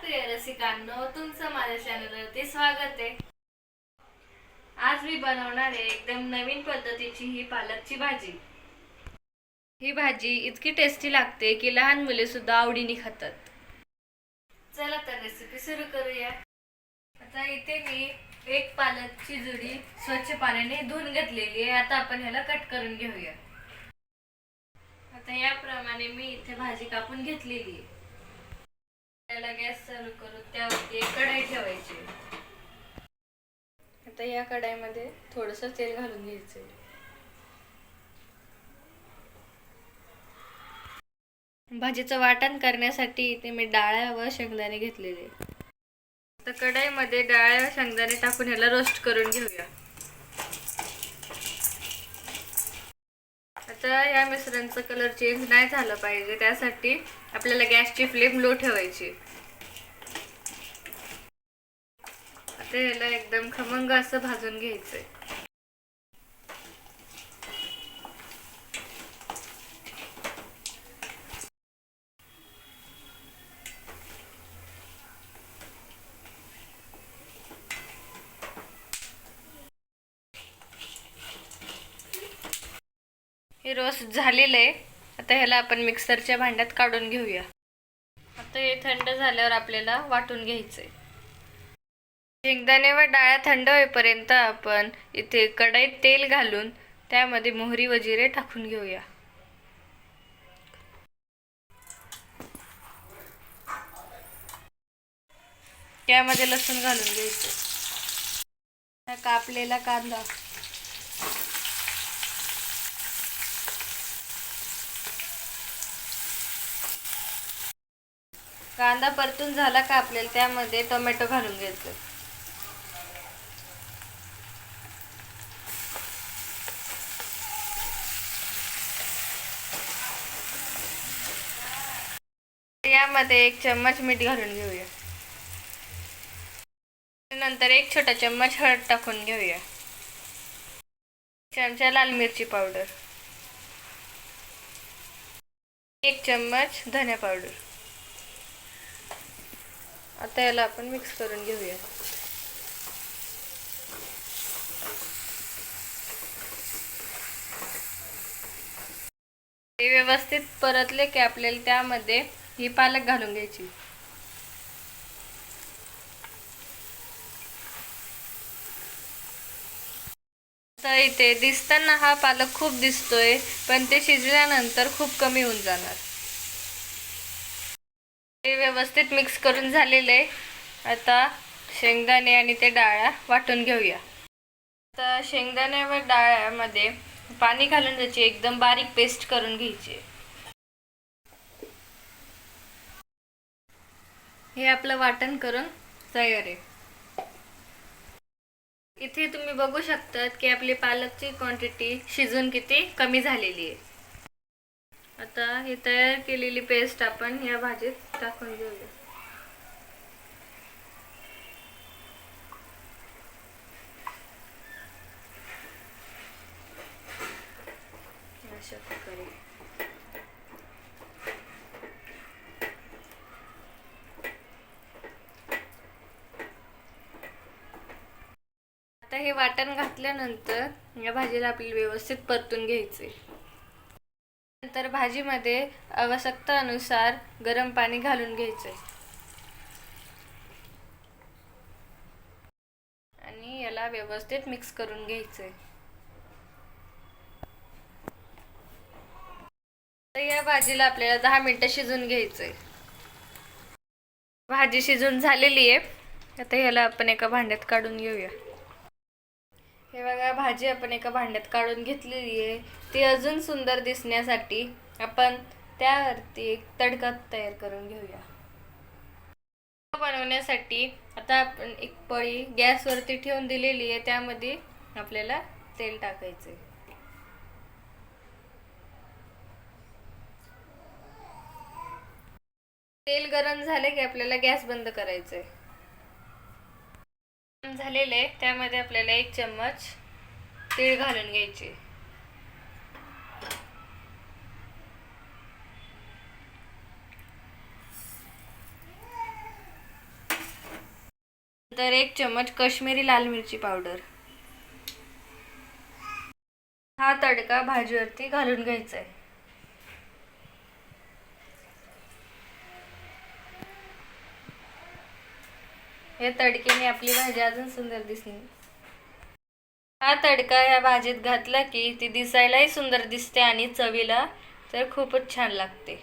प्रिय रसिकांनो तुमचं माझ्या चॅनलवरती स्वागत आहे. आज मी बनवणार आहे एकदम नवीन पद्धतीची ही पालकची भाजी. ही भाजी इतकी टेस्टी लागते की लहान मुले सुद्धा आवडीने खातात. चला तर रेसिपी सुरू करूया. आता इथे मी एक पालकची जुडी स्वच्छ पाण्याने धुवून घेतलेली आहे. आता आपण ह्याला कट करून घेऊया. आता याप्रमाणे मी इथे भाजी कापून घेतलेली आहे. त्याला गॅस चालू करून त्यावरती एक कढाई ठेवायची. आता या कढाईमध्ये थोडस तेल घालून घ्यायचं भाजीचं वाटण करण्यासाठी इथे मी डाळ्या व शेंगदाणे घेतलेले. आता कढाईमध्ये डाळ्या व शेंगदाणे टाकून ह्याला रोस्ट करून घेऊया. आता या मिश्रणचं कलर चेंज नाही झालं पाहिजे. त्यासाठी आपल्याला गॅसची फ्लेम लो ठेवायची. आता याला एकदम खमंग असं भाजून घ्यायचंय. हे रोस्ट झालेलं आहे. आता ह्याला आपण मिक्सरच्या भांड्यात काढून घेऊया. आता हे थंड झाल्यावर आपल्याला वाटून घ्यायचंय. शेंगदाणे व डाळ्या थंड होईपर्यंत आपण इथे कढईत तेल घालून त्यामध्ये मोहरी व जिरे टाकून घेऊया. त्यामध्ये लसूण घालून घ्यायचं. कापलेला कांदा. कांदा परतून झाला का आपल्याला? त्यामध्ये टोमॅटो घालून घ्यायचं. यामध्ये एक चम्मच मीठ घालून घेऊया. नंतर एक छोटा चम्मच हळद टाकून घेऊया. चमचा लाल मिरची पावडर. एक चम्मच धने पावडर. आता याला आपण मिक्स करून घेऊया. ते व्यवस्थित परतले की आपल्याला त्यामध्ये ही पालक घालून घ्यायची. तर इथे दिसताना हा पालक खूप दिसतोय पण ते शिजल्यानंतर खूप कमी होऊन जाणार. ते व्यवस्थित मिक्स करून झालेलं आहे. आता शेंगदाणे आणि ते डाळ्या वाटून घेऊया. आता शेंगदाणे व डाळ्यामध्ये पाणी घालून त्याची एकदम बारीक पेस्ट करून घ्यायची. हे आपलं वाटण करून तयार आहे. इथे तुम्ही बघू शकतात की आपली पालकची क्वांटिटी शिजून किती कमी झालेली आहे. आता ही तयार केलेली पेस्ट आपण या भाजीत टाकून घेऊया. अशा प्रकारे. आता हे वाटण घातल्यानंतर या भाजीला आपल्याला व्यवस्थित परतून घ्यायचे नंतर भाजीमध्ये आवश्यकतानुसार गरम पाणी घालून घ्यायचंय आणि याला व्यवस्थित मिक्स करून घ्यायचंय तर या भाजीला आपल्याला दहा मिनिटं शिजून घ्यायचंय भाजी शिजून झालेली आहे. आता ह्याला आपण एका भांड्यात काढून घेऊया. हे बघा भाजी आपण एका भांड्यात काढून घेतलेली आहे. ती अजून सुंदर दिसण्यासाठी आपण त्यावरती एक तडका तयार करून घेऊया. बनवण्यासाठी आता आपण एक पळी गॅसवरती ठेवून दिलेली आहे. त्यामध्ये आपल्याला तेल टाकायचे तेल गरम झाले की आपल्याला गॅस बंद गरम झालेलं आहे त्यामध्ये आपल्याला एक चम्मच तीळ घालून घ्यायचे. नंतर एक चमच कश्मीरी लाल मिरची पावडर. हा तडका भाजीवरती घालून घ्यायचा आहे. हे तडकेने आपली भाजी अजून सुंदर दिसली. हा तडका ह्या भाजीत घातला की ती दिसायलाही सुंदर दिसते आणि चवीला तर खूपच छान लागते.